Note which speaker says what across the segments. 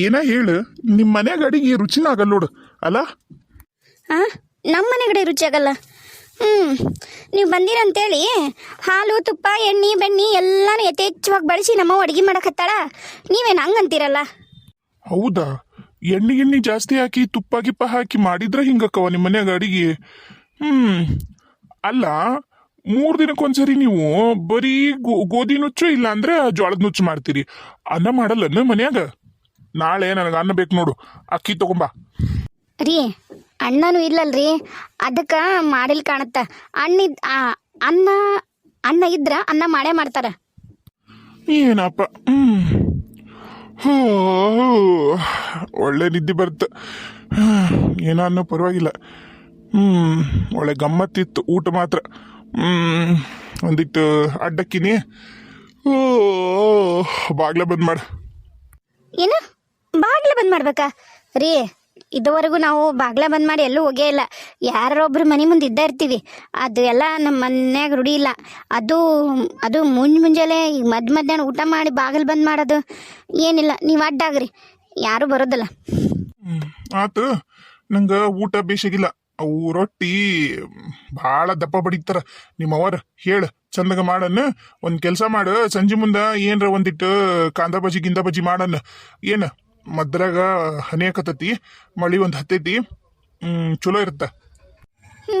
Speaker 1: ಏನ ಹೇಳು? ನಿಮ್ಮ ಮನ್ಯಾಗ ಅಡಿಗೆ ರುಚಿನ ಆಗಲ್ಲ ನೋಡು ಅಲ್ಲ?
Speaker 2: ಹಾಂ ನಮ್ಮ ಮನೆ ಕಡೆ ರುಚಿ ಆಗಲ್ಲ. ಹ್ಞೂ ನೀವು ಬಂದಿರಂತೇಳಿ ಹಾಲು ತುಪ್ಪ ಎಣ್ಣೆ ಬೆಣ್ಣೆ ಎಲ್ಲಾನು ಯಥೇಚ್ಛವಾಗಿ ಬಳಸಿ ನಮ್ಮ ಅಡುಗೆ ಮಾಡಕತ್ತಾಳ ನೀವೇನು ಹಂಗಂತೀರಲ್ಲ?
Speaker 1: ಹೌದಾ? ಎಣ್ಣೆ ಗಿಣ್ಣೆ ಜಾಸ್ತಿ ಹಾಕಿ ತುಪ್ಪ ಗಿಪ್ಪ ಹಾಕಿ ಮಾಡಿದ್ರೆ ಹಿಂಗಕ್ಕವ ನಿಮ್ಮ ಮನ್ಯಾಗ ಅಡಿಗೆ? ಹ್ಮ್ ಅಲ್ಲ ಮೂರ್ ದಿನಕ್ಕೊಂದ್ಸರಿ ನೀವು ಬರೀ ಗೋ- ಗೋಧಿ ನುಚ್ಚು ಇಲ್ಲ ಅಂದ್ರೆ ಜೋಳದ ನುಚ್ಚು ಮಾಡ್ತೀರಿ. ಅನ್ನ ಮಾಡಲ್ಲ ಮನ್ಯಾಗ? ನಾಳೆ ನನಗೆ ಅನ್ನ ಬೇಕು ನೋಡು. ಅಕ್ಕಿ ತಗೊಂಬ.
Speaker 2: ರೀ ಅಣ್ಣನೂ ಇಲ್ಲಲ್ರಿ. ಅದಕ್ಕೆ ಮಾಡಿಲ್ ಕಾಣತ್ತ. ಅಣ್ಣಿದ್ ಅನ್ನ ಅನ್ನ ಇದ್ರ ಅನ್ನ ಮಾಡೇ ಮಾಡ್ತಾರ.
Speaker 1: ಏನಪ್ಪ? ಹ್ಞೂ ಒಳ್ಳೆ ನಿದ್ದೆ ಬರುತ್ತೆ. ಏನೋ ಅನ್ನೋ ಪರವಾಗಿಲ್ಲ. ಹ್ಞೂ ಒಳ್ಳೆ ಗಮ್ಮತ್ತಿತ್ತು ಊಟ ಮಾತ್ರ. ಹ್ಮ್ ಒಂದಿಟ್ಟು ಅಡ್ಡಕ್ಕಿನಿ. ಓ ಬಾಗ್ಲ ಬಂದ್ ಮಾಡು.
Speaker 2: ಏನು? ಬಾಗ್ಲ ಬಂದ್ ಮಾಡ್ಬೇಕಾ. ರೀ, ಇದುವರೆಗೂ ನಾವು ಬಾಗ್ಲ ಬಂದ್ ಮಾಡಿ ಎಲ್ಲೂ ಹೋಗೇ ಇಲ್ಲ. ಯಾರೊಬ್ರು ಮನೆ ಮುಂದೆ ಇದ್ದ ಇರ್ತೀವಿ. ಅದು ಎಲ್ಲ ನಮ್ಮ ಮನ್ಯಾಗ ರೂಢಿ ಇಲ್ಲ. ಅದು ಅದು ಮುಂಜ್ ಮುಂಜಾನೆ ಈಗ ಮಧ್ಯ ಮಧ್ಯಾಹ್ನ ಊಟ ಮಾಡಿ ಬಾಗಿಲು ಬಂದ್ ಮಾಡೋದು ಏನಿಲ್ಲ. ನೀವು ಅಡ್ಡಾಗ್ರಿ. ಯಾರು ಬರೋದಿಲ್ಲ.
Speaker 1: ಆತು. ನಂಗ ಊಟ ಬೇಷಾಗಿಲ್ಲ. ಅವು ರೊಟ್ಟಿ, ಭಾಳ ದಪ್ಪ ಬಡಿತಾರ. ನಿಮ್ಮ ಅವರ್ ಹೇಳ, ಚಂದಗ ಮಾಡನ್ನ ಒಂದ್ ಕೆಲಸ ಮಾಡು. ಸಂಜೆ ಮುಂದ ಏನ್ರ ಒಂದಿಟ್ಟು ಕಾಂದ ಬಜಿ ಗಿಂದ ಬಜಿ ಮಾಡನ್ನ ಏನ? ಮದ್ರಾಗ ಹನಿ ಹಾಕತತಿ ಮಳಿ ಒಂದು ಹತ್ತೈತಿ ಹ್ಮ್ ಚಲೋ ಇರುತ್ತ.
Speaker 2: ಹ್ಞೂ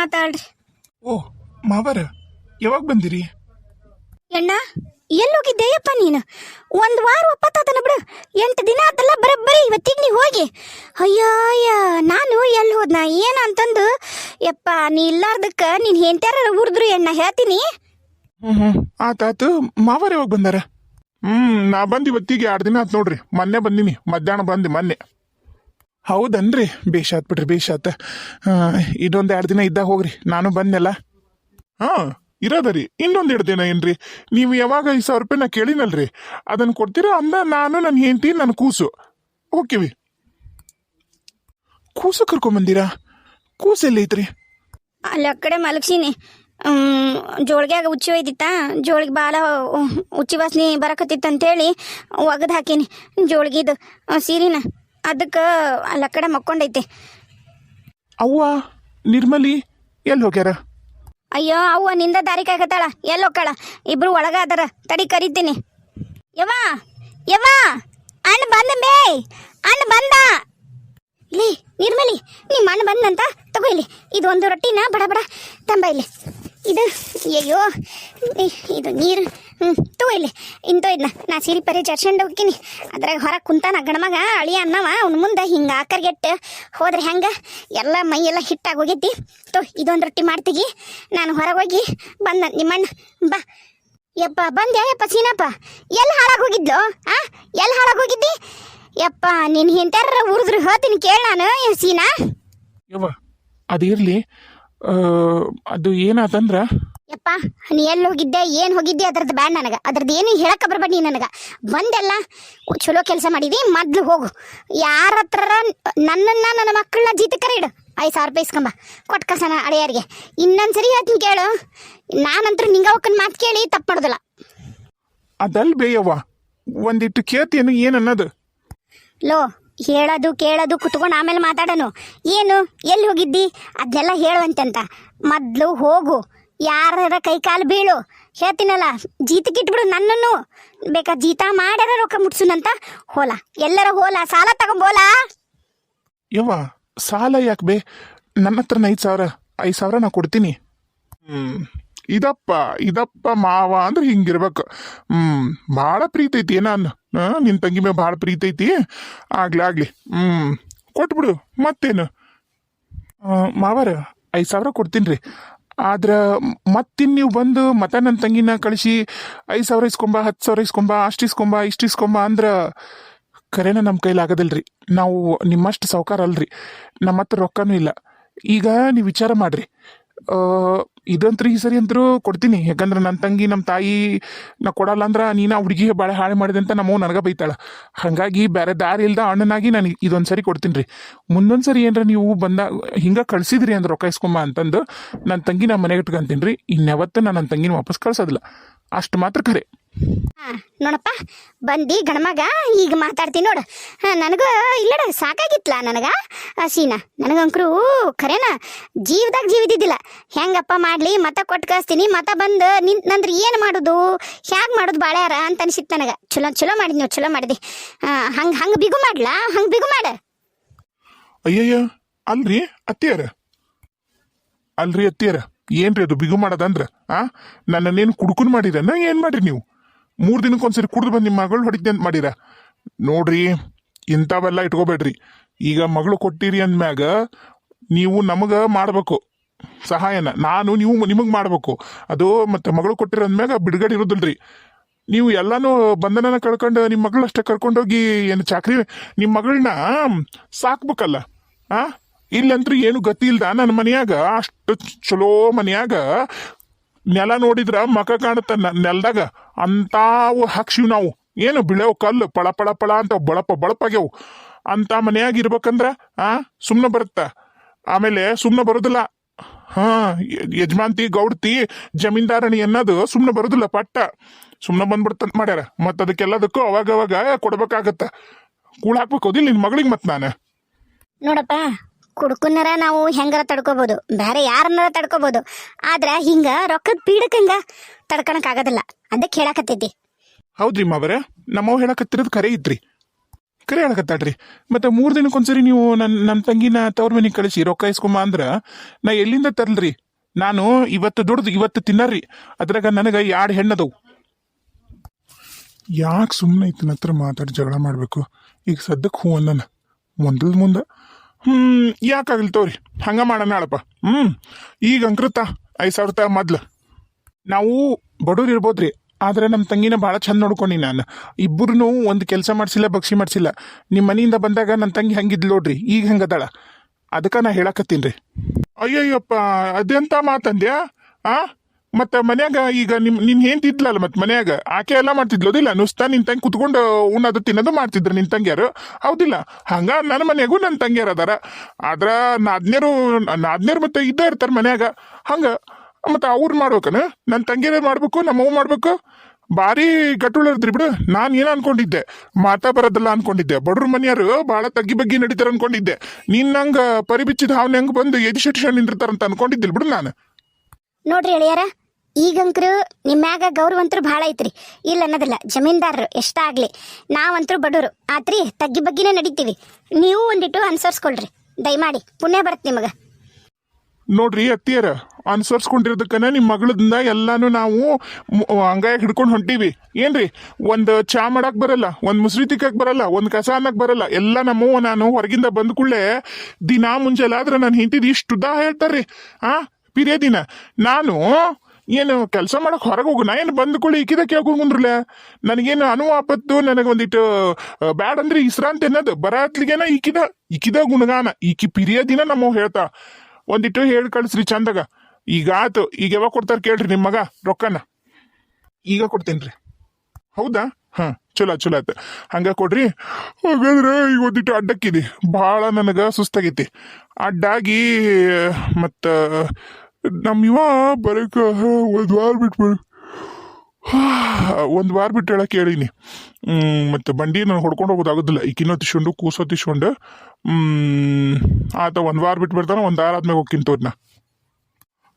Speaker 2: ಆತಾಳ್ರಿ
Speaker 1: ಓ ಮಾವರ ಯಾವಾಗ ಬಂದಿರಿ?
Speaker 2: ಎಣ್ಣ ಎಲ್ಲಿ ಹೋಗಿದ್ದೆಯಪ್ಪ ನೀನು. ಒಂದು ವಾರ ಒಪ್ಪತ್ತಾತನ ಬಿಡು. ಎಂಟು ದಿನ ಆತಲ್ಲ ಬರೋಬ್ಬರಿ ಇವತ್ತಿಗೆ ನೀ ಹೋಗಿ. ಅಯ್ಯೋ ಅಯ್ಯ ನಾನು ಎಲ್ಲಿ ಹೋದ್ನ? ಏನಂತಂದು ಯಪ್ಪ ನೀ ಇಲ್ಲಾರ್ದಕ್ಕೆ ನೀನು ಹೆಂಟ್ಯಾರ ಉರಿದ್ರು ಎಣ್ಣ ಹೇಳ್ತೀನಿ.
Speaker 1: ಹ್ಮ್ ಹ್ಮ್ ಆತಾತು ಮಾವರ ಯಾವಾಗ ಬಂದಾರ? ಹ್ಮ್, ನಾ ಬಂದ್ ಇವತ್ತಿಗೆ ಎರಡು ದಿನ ಆತ್ ನೋಡ್ರಿ. ಮೊನ್ನೆ ಬಂದಿನಿ. ಮಧ್ಯಾಹ್ನ ಬಂದಿ ಮೊನ್ನೆ. ಹೌದನ್ರಿ. ಬೇಷಾತ್ ಬಿಡ್ರಿ ಬೇಷಾತ್ ಇದೊಂದು ಎರಡು ದಿನ ಇದ್ದಾಗ ಹೋಗ್ರಿ. ನಾನು ಬಂದೆಲ್ಲ ಹಾ, ಇರೋದರಿ. ಇನ್ನೊಂದು ಎರಡು ದಿನ ಏನ್ರಿ? ನೀವು ಯಾವಾಗ ಐದು ಸಾವಿರ ರೂಪಾಯಿ ನಾ ಕೇಳಿನಲ್ರಿ? ಅದನ್ನ ಕೊಡ್ತೀರಾ? ಅಂದ ನಾನು ನನ್ನ ಹೆಂಡತಿ ನನ್ನ ಕೂಸು. ಓಕೆವಿ ಕೂಸು ಕರ್ಕೊಂಬಂದಿರಾ ಕೂಸು ಎಲ್ಲೈತ್ರಿ
Speaker 2: ಅಲ್ಲಿ ಆ ಕಡೆ ಮಲಗ್ಸೀನಿ. ಜೋಳಿಗ್ಯಾಗ ಉಚ್ಚಿ ಒಯ್ದಿತ್ತ? ಜೋಳಿಗೆ ಭಾಳ ಉಚ್ಚಿ ವಾಸನೆ ಬರಕತ್ತಿತ್ತು ಅಂತೇಳಿ ಒಗದು ಹಾಕೀನಿ. ಜೋಳಿಗಿದು ಸೀರಿನ. ಅದಕ್ಕೆ ಲಕ್ಕಡ ಮಕ್ಕೊಂಡೈತೆ.
Speaker 1: ಅವ್ವ ನಿರ್ಮಲಿ ಎಲ್ಲಿ ಹೋಗ್ಯಾರ?
Speaker 2: ಅಯ್ಯೋ ಅವ್ವ ನಿಂದ ದಾರಿ ಕಾಯ್ಕತ್ತಾಳ. ಎಲ್ಲಿ ಹೋಗ್ತಾಳ ಇಬ್ರು ಒಳಗ ಅದರ. ತಡಿ ಕರಿತೀನಿ. ಯವ್ವ ಯವ್ವ ಅಣ್ಣ ಬಂದ ಬೇ. ಅಣ್ಣ ಬಂದ. ಲೇ ನಿರ್ಮಲಿ ನಿಮ್ಮ ಅಣ್ಣ ಬಂದಂತ ತಗೋ ಇಲ್ಲಿ. ಇದು ಒಂದು ರೊಟ್ಟಿನ ಬಡ ಬಡ ತಂಬ ಇಲ್ಲಿ. ಇದು ಅಯ್ಯೋ ಇದು ನೀರು. ಹ್ಞೂ ತೂ ಇಲ್ಲಿ, ಇಂತೋ ಇದನ್ನ ನಾ ಸೀರೆ ಪರಿ ಜರ್ಸಂಡ್ ಹೋಗ್ತೀನಿ. ಅದ್ರಾಗ ಹೊರಗೆ ಕುಂತಾನ ಗಣಮಗ ಅಳಿ ಅನ್ನವ. ಅವ್ನ ಮುಂದೆ ಹಿಂಗೆ ಆಕರ್ಗೆಟ್ಟು ಹೋದ್ರೆ ಹೆಂಗೆ? ಎಲ್ಲ ಮೈ ಎಲ್ಲ ಹಿಟ್ಟಾಗಿ ಹೋಗೈತಿ. ತೋ, ಇದೊಂದು ರೊಟ್ಟಿ ಮಾಡ್ತೀಗಿ. ನಾನು ಹೊರಗೆ ಹೋಗಿ ಬಂದ, ನಿಮ್ಮಣ್ಣ, ಬಾ. ಯಪ್ಪ, ಬಂದ್ಯಾ ಯಪ್ಪ ಸೀನಪ್ಪ? ಎಲ್ಲಿ ಹಾಳಾಗಿ ಹೋಗಿದ್ಲು? ಆ ಎಲ್ಲಿ ಹಾಳಾಗಿ ಹೋಗಿದ್ದಿ? ಯಪ್ಪ, ನೀನು ಹಿಂತಾರ ಉರಿದ್ರು ಹೇಳ್ತೀನಿ ಕೇಳ ನಾನು ಸೀನಾ.
Speaker 1: ಅದಿರ್ಲಿ ಅದು ಏನಾತಂದ್ರ?
Speaker 2: ಯಪ್ಪ ನೀ ಎಲ್ಲಿ ಹೋಗಿದ್ದೆ ಏನು ಹೋಗಿದ್ದೆ ಅದ್ರದ್ದು ಬ್ಯಾಡ್ ನನಗೆ. ಅದ್ರದ್ದು ಏನು ಹೇಳಕ್ಕೆ ಬರಬೇಡಿ ನನಗೆ. ಬಂದೆಲ್ಲ ಚಲೋ ಕೆಲಸ ಮಾಡಿದಿ ಮೊದ್ಲು ಹೋಗು. ಯಾರ ಹತ್ರ ನನ್ನನ್ನು ನನ್ನ ಮಕ್ಕಳನ್ನ ಜೀತಕರ ಇಡು. ಐದು ಸಾವಿರ ರೂಪಾಯಿ ಇಸ್ಕೊಂಬ. ಕೊಟ್ಟು ಕಳ್ಸಣ ಇನ್ನೊಂದು ಸರಿ ಹೇಳ್ತೀನಿ ಕೇಳು. ನಾನಂತರ ನಿಂಗ ಅವಕ್ಕನ ಮಾತು ಕೇಳಿ ತಪ್ಪು ಮಾಡೋದಿಲ್ಲ.
Speaker 1: ಅದಲ್ ಬೇಯವ್ವ ಒಂದಿಟ್ಟು ಕೇಳ್ತೇನು ಏನನ್ನದು.
Speaker 2: ಲೋ, ಹೇಳೋದು ಕೇಳೋದು ಕುತ್ಕೊಂಡು ಆಮೇಲೆ ಮಾತಾಡೋನು. ಏನು, ಎಲ್ಲಿ ಹೋಗಿದ್ದಿ? ಅದನ್ನೆಲ್ಲ ಹೇಳುವಂತೆ ಮೊದ್ಲು ಹೋಗು. ಯಾರ ಕೈ ಕಾಲು ಬೀಳು. ಹೇಳ್ತೀನಲ್ಲ ಜೀತಕ್ಕಿಟ್ಬಿಡು ನನ್ನನ್ನು. ಬೇಕಾ ಜೀತ ಮಾಡ್ಯಾರ ರೊಕ್ಕ ಮುಟ್ಸುನಂತ? ಹೋಲ. ಎಲ್ಲರ ಹೋಲ. ಸಾಲ ತಗೊಂಬೋಲ
Speaker 1: ಯವ್ವ, ಸಾಲ ಯಾಕೆ ಬೇ? ನನ್ನ ಹತ್ರ ಐದು ಸಾವಿರ ಐದು ಸಾವಿರ ನಾ ಕೊಡ್ತೀನಿ. ಹ್ಮ್. ಇದಪ್ಪ ಇದಪ್ಪ ಮಾವ ಅಂದ್ರೆ ಹಿಂಗಿರ್ಬೇಕು. ಹ್ಮ್, ಭಾಳ ಪ್ರೀತಿ ಐತಿ ನಾನು ನಿನ್ ತಂಗಿ ಮೇಲೆ ಭಾಳ ಪ್ರೀತಿ ಐತಿ? ಆಗ್ಲಿ ಆಗ್ಲಿ. ಹ್ಮ್, ಕೊಟ್ಬಿಡು, ಮತ್ತೇನು? ಮಾವರ, ಐದು ಸಾವಿರ ಕೊಡ್ತೀನಿ ರೀ. ಆದ್ರೆ ಮತ್ತಿನ್ ನೀವು ಬಂದು ಮತ್ತೆ ನನ್ನ ತಂಗಿನ ಕಳಿಸಿ ಐದು ಸಾವಿರ ಇಸ್ಕೊಂಬ, ಹತ್ತು ಸಾವಿರ ಇಸ್ಕೊಂಬ, ಅಷ್ಟು ಇಸ್ಕೊಂಬ, ಇಷ್ಟು ಇಸ್ಕೊಂಬ ಅಂದ್ರೆ ಕರೆನ ನಮ್ಮ ಕೈಲಿ ಆಗೋದಿಲ್ರಿ. ನಾವು ನಿಮ್ಮಷ್ಟು ಸಾವ್ಕಾರ ಅಲ್ರಿ. ನಮ್ಮ ಹತ್ರ ರೊಕ್ಕನೂ ಇಲ್ಲ. ಈಗ ನೀವು ವಿಚಾರ ಮಾಡ್ರಿ. ಇದಂತ್ರು ಈ ಸರಿ ಅಂತರೂ ಕೊಡ್ತೀನಿ. ಯಾಕಂದ್ರೆ ನನ್ನ ತಂಗಿ ನಮ್ಮ ತಾಯಿ ನಾ ಕೊಡಲ್ಲ ಅಂದ್ರೆ ನೀನು ಹುಡುಗಿ ಭಾಳ ಹಾಳು ಮಾಡಿದೆ ಅಂತ ನಮ್ಮವ್ ನನಗೆ ಬೈತಾಳ. ಹಾಗಾಗಿ ಬೇರೆ ದಾರಿ ಇಲ್ದ ಅಣ್ಣನಾಗಿ ನಾನು ಇದೊಂದು ಸರಿ ಕೊಡ್ತೀನಿ ರೀ. ಮುಂದೊಂದು ಸರಿ ಏನ್ರ ನೀವು ಬಂದ, ಹಿಂಗೆ ಕಳ್ಸಿದ್ರಿ ಅಂದ್ರೆ ರೊಕ್ಕ ಇಸ್ಕೊಂಬ ಅಂತಂದು ನನ್ನ ತಂಗಿ ನಮ್ಮ ಮನೆಗೆ ಇಟ್ಕೊಂತೀನಿ ರೀ. ಇನ್ಯಾವತ್ತು ನಾನು ನನ್ನ ತಂಗಿನ ವಾಪಸ್ ಕಳ್ಸೋದಿಲ್ಲ. ಅಷ್ಟು ಮಾತ್ರ ಖರೆ.
Speaker 2: ಹಾ, ನೋಡಪ್ಪ, ಬಂದು ಗಣಮಗ ಈಗ ಮಾತಾಡ್ತೀನಿ ನೋಡು. ಹಾಂ, ನನಗೂ ಇಲ್ಲಡ, ಸಾಕಾಗಿತ್ಲ ನನಗ? ಸೀನಾ ಕರೆನ ಖರೇನ, ಜೀವದಾಗ ಜೀವಿದಿದ್ದಿಲ್ಲ ಹೆಂಗಪ್ಪ ಮಾಡ್ಲಿ, ಮತ ಕೊಟ್ಟು ಕಳಿಸ್ತೀನಿ, ಮತ ಬಂದು ನಿಂತ್ನಂದ್ರೆ ಏನು ಮಾಡೋದು? ಹ್ಯಾಗ್ ಮಾಡೋದು ಬಾಳ್ಯಾರ ಅಂತ ಅನ್ಸಿತ್ತು ನನಗೆ. ಚಲೋ ಚಲೋ ಮಾಡಿದ್ ನೀವು ಚಲೋ ಮಾಡಿದಿ. ಹಂಗೆ ಹಂಗೆ ಬಿಗು ಮಾಡ್ಲಾ? ಹಂಗೆ ಬಿಗು ಮಾಡ.
Speaker 1: ಅಯ್ಯಯ್ಯ, ಅಲ್ರಿ, ಅತ್ತಿಯರ? ಅಲ್ರಿ, ಅತ್ತಿಯರ, ಏನ್ರಿ ಅದು ಬಿಗು ಮಾಡೋದಂದ್ರ? ಆ, ನನ್ನನ್ನೇನು ಕುಡ್ಕುನ್ ಮಾಡಿರನ್ನ ಏನು ಮಾಡ್ರಿ ನೀವು? ಮೂರ್ ದಿನಕ್ಕೊಂದ್ಸರಿ ಕುಡಿದು ಬಂದು ನಿಮ್ಮ ಮಗಳು ಹೊಡಿದ್ದೆ ಅಂತ ಮಾಡಿರ? ನೋಡ್ರಿ, ಇಂಥವೆಲ್ಲ ಇಟ್ಕೋಬೇಡ್ರಿ. ಈಗ ಮಗಳು ಕೊಟ್ಟಿರಿ ಅಂದ್ಮ್ಯಾಗ ನೀವು ನಮಗೆ ಮಾಡಬೇಕು ಸಹಾಯನ. ನಾನು ನೀವು ನಿಮಗೆ ಮಾಡಬೇಕು. ಅದು ಮತ್ತೆ ಮಗಳು ಕೊಟ್ಟಿರ ಅಂದ್ಮ್ಯಾಗ ಬಿಡುಗಡೆ ಇರೋದಿಲ್ರಿ. ನೀವು ಎಲ್ಲಾನು ಬಂಧನನ ಕಳ್ಕೊಂಡು ನಿಮ್ಮ ಅಷ್ಟೇ ಕರ್ಕೊಂಡೋಗಿ ಏನು ಚಾಕ್ರಿ? ನಿಮ್ಮ ಮಗಳನ್ನ ಸಾಕ್ಬೇಕಲ್ಲ. ಆ? ಇಲ್ಲಂತ್ರೂ ಏನು ಗತಿ ಇಲ್ದ? ನನ್ನ ಮನೆಯಾಗ ಅಷ್ಟು ಚಲೋ ಮನ್ಯಾಗ ನೆಲ ನೋಡಿದ್ರ ಮಕ ಕಾಣುತ್ತ ನೆಲದಾಗ ಅಂತಾವು ಹಾಕ್ಸಿವ್ ನಾವು. ಏನು ಬಿಳೆವು ಕಲ್ಲು ಪಳ ಪಳ ಪಳ ಅಂತ ಬಳಪ ಬಳಪಾಗ್ಯವು. ಅಂತ ಮನೆಯಾಗಿ ಇರ್ಬೇಕಂದ್ರ, ಆ ಸುಮ್ಮನೆ ಬರುತ್ತ. ಆಮೇಲೆ ಸುಮ್ಮನೆ ಬರೋದಿಲ್ಲ. ಹಾ ಯಜಮಾಂತಿ ಗೌಡ್ತಿ ಜಮೀನ್ದಾರಣಿ ಅನ್ನೋದು ಸುಮ್ಮನೆ ಬರೋದಿಲ್ಲ ಪಟ್ಟ. ಸುಮ್ಮನೆ ಬಂದ್ಬಿಡ್ತಂತ ಮಾಡ್ಯಾರ. ಮತ್ತ ಅದಕ್ಕೆಲ್ಲದಕ್ಕೂ ಅವಾಗ ಅವಾಗ ಕೊಡ್ಬೇಕಾಗತ್ತ. ಕೂಳ್ ಹಾಕ್ಬೇಕು ನಿನ್ ಮಗಳಿಗೆ ಮತ್ತೆ ನಾನು.
Speaker 2: ನೋಡಪ್ಪ ಕುಡ್ಕುನ್ನರ ನಾವು ಹೆಂಗಾರ ತಡ್ಕೋಬಹುದು ಬೇರೆ ಯಾರನ್ನಾರ ತಡ್ಕೋಬಹುದು ಆದ್ರ ಹಿಂಗ ರೊಕ್ಕದ ಪೀಡಕಂಗ ತಡ್ಕಣಕ್ ಆಗೋದಿಲ್ಲ. ಅದಕ್ಕೆ ಹೇಳಕತ್ತೈತಿ
Speaker 1: ಹೌದ್ರಿ ಮಾವರ ನಮ್ಮವ್ ಹೇಳಕತ್ತಿರೋದು ಕರೆ ಇದ್ರಿ. ಕರೆ ಹೇಳಕತ್ತಾಡ್ರಿ ಮತ್ತೆ ಮೂರ್ ದಿನಕ್ಕೊಂದ್ಸರಿ ನೀವು ನನ್ ನನ್ನ ತಂಗಿನ ತವ್ರ ಮನೆಗೆ ಕಳಿಸಿ, ರೊಕ್ಕ ಇಸ್ಕೊಂಬ ಅಂದ್ರ ನಾ ಎಲ್ಲಿಂದ ತರ್ಲ್ರಿ? ನಾನು ಇವತ್ತು ದುಡ್ದು ಇವತ್ತು ತಿನ್ನರ್ರಿ. ಅದ್ರಾಗ ನನಗ ಯಾಡ್ ಹೆಣ್ಣದವು. ಯಾಕೆ ಸುಮ್ಮನೆ ಇತ್ತನ ಹತ್ರ ಮಾತಾಡಿ ಜಗಳ ಮಾಡಬೇಕು? ಈಗ ಸದ್ಯಕ್ಕೆ ಹೂ ಅಂದನ ಮುಂದಲ್ ಮುಂದೆ ಹ್ಮ್ ಯಾಕಾಗಲಿ ತೋರಿ? ಹಂಗ ಮಾಡೋಣ ಹೇಳಪ್ಪ. ಹ್ಮ್, ಈಗ ಅಂಕೃತ ಐದು ಸಾವಿರ ರೂಪಾಯಿ ಮೊದ್ಲು. ನಾವು ಬಡವ್ರು ಇರ್ಬೋದ್ರಿ, ಆದ್ರೆ ನಮ್ಮ ತಂಗಿನ ಭಾಳ ಚಂದ ನೋಡ್ಕೊಂಡಿ ನಾನು. ಇಬ್ಬರು ಒಂದು ಕೆಲಸ ಮಾಡ್ಸಿಲ್ಲ ಬಕ್ಷಿ ಮಾಡ್ಸಿಲ್ಲ. ನಿಮ್ಮ ಮನೆಯಿಂದ ಬಂದಾಗ ನನ್ನ ತಂಗಿ ಹಂಗಿದ್ಲು ನೋಡ್ರಿ, ಈಗ ಹಂಗದಾಳ ಅದಕ್ಕೆ ನಾ ಹೇಳಕತ್ತೀನಿ ರೀ. ಅಯ್ಯಯ್ಯಪ್ಪ, ಅದೆಂತ ಮಾತಂದ್ಯಾ? ಆ? ಮತ್ತೆ ಮನ್ಯಾಗ ಈಗ ನಿಮ್ ನಿನ್ ಹೆಂಡ್ತಿದ್ಲಲ್ಲ ಮತ್ ಮನ್ಯಾಗ, ಆಕೆ ಎಲ್ಲ ಮಾಡ್ತಿದ್ಲೋದಿಲ್ಲ? ನುಸ್ತಾ ನಿನ್ ತಂಗಿ ಕುತ್ಕೊಂಡು ಉಣ್ಣದು ತಿನ್ನೋದು ಮಾಡ್ತಿದ್ರು ನಿನ್ ತಂಗಿಯರು? ಹೌದಿಲ್ಲ. ಹಂಗ ನನ್ನ ಮನೆಯಾಗೂ ನನ್ನ ತಂಗಿಯರ ಅದಾರ. ಆದ್ರ ನಾದ್ನೇರು ನಾದ್ನೇರು ಮತ್ತೆ ಇದ್ದ ಇರ್ತಾರ ಮನ್ಯಾಗ. ಹಂಗ, ಮತ್ತೆ ಅವ್ರು ಮಾಡ್ಬೇಕನ? ನನ್ನ ತಂಗಿಯರೇ ಮಾಡ್ಬೇಕು ನಮ್ಮವ್ ಮಾಡ್ಬೇಕು? ಭಾರಿ ಗಟ್ಟುಳಿರ್ದ್ರಿ ಬಿಡು. ನಾನು ಏನು ಅನ್ಕೊಂಡಿದ್ದೆ? ಮಾತಾ ಬರೋದಲ್ಲ ಅನ್ಕೊಂಡಿದ್ದೆ. ಬಡ್ರ ಮನೆಯವರು ಭಾಳ ತಗ್ಗಿ ಬಗ್ಗಿ ನಡೀತಾರ ಅನ್ಕೊಂಡಿದ್ದೆ. ನೀನ್ ನಂಗ ಪರಿಬಿಚ್ಚಿದ ಹಾವ್ನ ಹೆಂಗ್ ಬಂದು ಎದಿಶೆಟ್ಶ ನಿಂದಿರ್ತಾರಂತ ಅನ್ಕೊಂಡಿದ್ದಿಲ್ ಬಿಡು ನಾನು.
Speaker 2: ನೋಡ್ರಿ ಎಳೆಯರ ಈಗಂಕ್ರು ನಿಮ್ಮ್ಯಾಗ ಗೌರವಂತರು ಭಾಳ ಐತ್ರಿ. ಇಲ್ಲ ಅನ್ನೋದಿಲ್ಲ, ಜಮೀನ್ದಾರರು ಎಷ್ಟಾಗ್ಲಿ, ನಾವಂತರೂ ಬಡವರು. ಆತ್ರಿ, ತಗ್ಗಿ ಬಗ್ಗಿನೇ ನಡೀತೀವಿ. ನೀವು ಒಂದಿಟ್ಟು ಅನುಸರಿಸ್ಕೊಳ್ರಿ. ದಯಮಾಡಿ, ಪುಣ್ಯ ಬರುತ್ತೆ ನಿಮಗೆ.
Speaker 1: ನೋಡ್ರಿ ಅತ್ತಿಯರ, ಅನುಸರಿಸ್ಕೊಂಡಿರೋದಕ್ಕನ ನಿಮ್ಮ ಮಗಳದಿಂದ ಎಲ್ಲಾನು ನಾವು ಅಂಗಾಯ ಹಿಡ್ಕೊಂಡು ಹೊಂಟೀವಿ. ಏನ್ರಿ, ಒಂದು ಚಾ ಮಾಡಕ್ ಬರಲ್ಲ, ಒಂದು ಮುಸ್ರಿ ತಿಕ್ಕಕ್ ಬರಲ್ಲ, ಒಂದು ಕಸ ಅನ್ನಕ್ ಬರಲ್ಲ, ಎಲ್ಲ ನಮ್ಮವ್ವ ನಾನು ಹೊರಗಿಂದ ಬಂದ ಕೂಡಲೇ ದಿನಾ ಮುಂಜಾನೆ ಆದ್ರೆ ನಾನು ಹಿಂತಿದ್ ಇಷ್ಟು ಉದ್ದ ಹೇಳ್ತಾರ್ರಿ. ಆ ಪಿರಿಯ ದಿನ ನಾನು ಏನು ಕೆಲಸ ಮಾಡಕ್ ಹೊರಗೆ ಹೋಗು. ನಾ ಏನು ಬಂದ ಕೂಡಲೇ ಇಕ್ಕಿದ ಕೇಳ್ಕೊಂಡ್ ನನಗೇನು ಅನು ನನಗೆ ಒಂದಿಟ್ಟು ಬ್ಯಾಡ್ ಅಂದ್ರೆ ಇಸ್ರಾಂತ್ ಅನ್ನೋದು ಇಕಿದ ಈಕಿದ ಇಕ್ಕಿದ ಗುಣಗಾನ. ಈಕಿ ಪಿರಿಯ ದಿನ ನಮ್ಮವ್ ಹೇಳ್ತಾ. ಒಂದಿಟ್ಟು ಹೇಳಿ ಕಳಿಸ್ರಿ ಚಂದಾಗ. ಈಗ ಆತು. ಈಗ ಯಾವಾಗ ಕೊಡ್ತಾರೆ ಕೇಳ್ರಿ ನಿಮ್ಮ ಮಗ? ರೊಕ್ಕನ. ಈಗ ಕೊಡ್ತೇನ್ರಿ. ಹೌದಾ? ಹಾ, ಚಲೋ ಚಲೋ ಆಯ್ತು. ಹಂಗ ಕೊಡ್ರಿ. ಹಾಗಾದ್ರೆ ಈಗ ಒಂದಿಟ್ಟು ಅಡ್ಡಕ್ಕಿದೆ. ಭಾಳ ನನಗ ಸುಸ್ತಾಗೈತಿ. ಅಡ್ಡಾಗಿ, ಮತ್ತ ನಮ್ಮ ಇವ ಬರಕ ಒಂದು ವಾರ ಬಿಟ್ಟು ಒಂದು ವಾರ ಬಿಟ್ಟು ಹೇಳಕ್ಕೆ ಹೇಳಿನಿ ಮತ್ತು ಬಂಡಿ ನಾನು ಹೊಡ್ಕೊಂಡು ಹೋಗೋದಾಗೋದಿಲ್ಲ. ಈಕಿನೋ ತಿಸ್ಕೊಂಡು, ಕೂಸೋ ತಿಸ್ಕೊಂಡು ಆತ ಒಂದು ವಾರ ಬಿಟ್ಟು ಬಿಡ್ತಾನೆ ಒಂದು ವಾರ ಆದ್ಮೇಲೆ ಹೋಗ್ತೀನಿ ತೋರ್ನ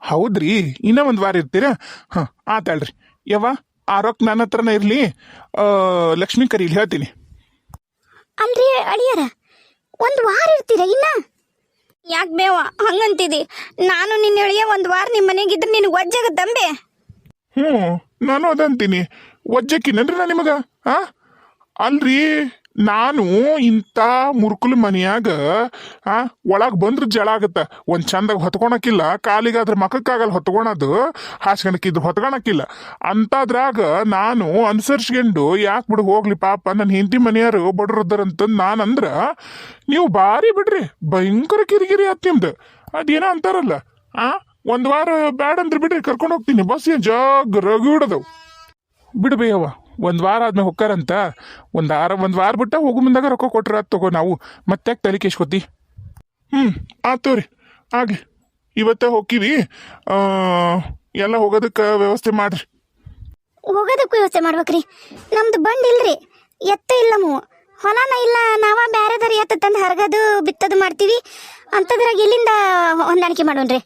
Speaker 1: ಹೌದ್ರಿ, ಇನ್ನೂ ಒಂದು ವಾರ ಇರ್ತೀರಾ? ಹಾಂ ಆತಾಳ್ರಿ ಯವ್ವ, ಆ ರೊಕ್ಕ ನನ್ನ ಹತ್ರನೇ ಇರಲಿ ಲಕ್ಷ್ಮೀ ಕರೀಲಿ ಹೇಳ್ತೀನಿ.
Speaker 2: ಅಲ್ರಿ, ಅಳಿಯರ, ಒಂದು ವಾರ ಇರ್ತೀರಾ ಇನ್ನ? ಯಾಕೆ ಬೇವ? ಹಂಗಂತಿದಿ. ನಾನು ನಿನ್ನ ಹೇಳಿಯ ಒಂದು ವಾರ ನಿಮ್ಮ ಮನೆಗಿದ್ರೆ ನಿನಗೆ ದಂಬೆ.
Speaker 1: ಹ್ಞೂ ನಾನು ಅದಂತೀನಿ. ಒಜ್ಜಕ್ಕಿನನ್ರಿ ನಾ ನಿಮಗ, ಆ? ಅಲ್ರಿ? ನಾನು ಇಂಥ ಮುರುಕುಲ್ ಮನೆಯಾಗ, ಆ, ಒಳಗೆ ಬಂದ್ರ ಜಳ ಆಗತ್ತೆ. ಒಂದು ಚಂದಾಗ ಹೊತ್ಕೊಳಕಿಲ್ಲ ಕಾಲಿಗೆ ಅದ್ರ ಮಕಕ್ಕಾಗಲ್ಲ ಹೊತ್ಕೊಳದು ಹಾಸ್ಕೊಳಕಿದ್ರು ಹೊತ್ಕೊಳಕಿಲ್ಲ. ಅಂತದ್ರಾಗ ನಾನು ಅನುಸರಿಸ್ಕೊಂಡು ಯಾಕೆ ಬಿಡು ಹೋಗ್ಲಿ ಪಾಪ ನನ್ನ ಹೆಂಡತಿ ಮನೆಯವರು ಬಡ್ರದ್ದಾರಂತಂದು ನಾನು ಅಂದ್ರೆ ನೀವು ಭಾರಿ ಬಿಡ್ರಿ, ಭಯಂಕರ ಕಿರಿಕಿರಿ ಆತ್ ನಿಮ್ದು. ಅದೇನೋ ಅಂತಾರಲ್ಲ, ಆ, ಒಂದ್ ವಾರ ಬ್ಯಾಡ ಅಂದ್ರೆ ಬಿಡ್ರಿ, ಕರ್ಕೊಂಡು ಹೋಗ್ತೀನಿ, ಬಸ್ ಏನು ಜಗ್ ಬಿಡದು ಬಿಡ್ಬೇಯವ್ವ ಒಂದ್ ವಾರ ಆದ್ಮೇಲೆ ಹೊಕ್ಕಾರಂತ? ಒಂದು ವಾರ ಒಂದು ವಾರ ಬಿಟ್ಟ ಹೋಗು ಮುಂದಾಗ ರೊಕ್ಕ ಕೊಟ್ರ ಅದು ತಗೋ ನಾವು. ಮತ್ತೆ ತಲೆ ಕೇಸ್ಕೊತಿ ಹ್ಞೂ ಆತೋರಿ ಆಗ್ಲಿ. ಇವತ್ತೇ ಹೋಗ್ತೀವಿ ಎಲ್ಲ ಹೋಗೋದಕ್ಕೆ ವ್ಯವಸ್ಥೆ ಮಾಡ್ರಿ.
Speaker 2: ಹೋಗೋದಕ್ಕೂ ವ್ಯವಸ್ಥೆ ಮಾಡ್ಬೇಕ್ರಿ. ನಮ್ದು ಬಂಡ್ ಇಲ್ರಿ. ಎತ್ತ ಇಲ್ಲ ಹೊಲಾನ ಹೊಲನ ಇಲ್ಲ. ನಾವ ಬ್ಯಾರೆದಾರ ಎತ್ತ ತಂದು ಹರಗದು, ಬಿತ್ತದು ಮಾಡ್ತೀವಿ. ಅಂಥದ್ರಾಗ ಎಲ್ಲಿಂದ ಹೊಂದಾಣಿಕೆ ಮಾಡೋಣ್ರಿ?